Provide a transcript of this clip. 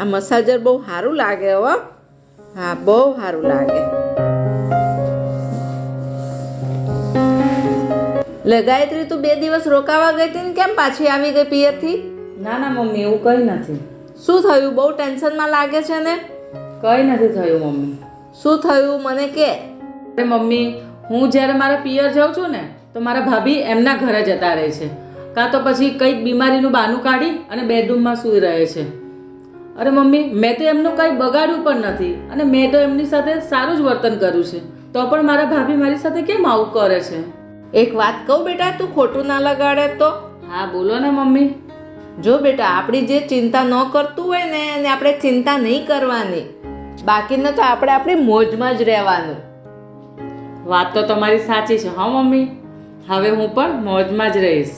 આ મસાજર બહુ સારું લાગે હો. હા બહુ સારું લાગે. લગાયત્રી ગાયત્રી તું બે દિવસ રોકાવા ગઈ હતી ને કેમ પાછી આવી ગઈ પિયરથી? ના ના મમ્મી એવું કંઈ નથી. શું થયું? બહુ ટેન્શનમાં લાગે છે ને? કંઈ નથી થયું મમ્મી. શું થયું? મને કે. અરે મમ્મી હું જ્યારે મારા પિયર જાઉં છું ને તો મારા ભાભી એમના ઘરે જતા રહે છે. કાં તો પછી કંઈક બીમારીનું બહાનું કાઢી અને બેડરૂમમાં સૂઈ રહે છે. અરે મમ્મી મેં તો એમનું કંઈ બગાડ્યું પણ નથી. અને મેં તો એમની સાથે સારું જ વર્તન કર્યું છે. તો પણ મારા ભાભી મારી સાથે કેમ આવું કરે છે? એક વાત કહું બેટા તું ખોટું ના લગાડે તો? હા બોલો ને મમ્મી. જો બેટા આપણી જે ચિંતા ન કરતું હોય ને એને આપણે ચિંતા નહીં કરવાની. બાકીને તો આપણે આપણી મોજમાં જ રહેવાનું. વાત તો તમારી સાચી છે હા મમ્મી. હવે હું પણ મોજમાં જ રહીશ.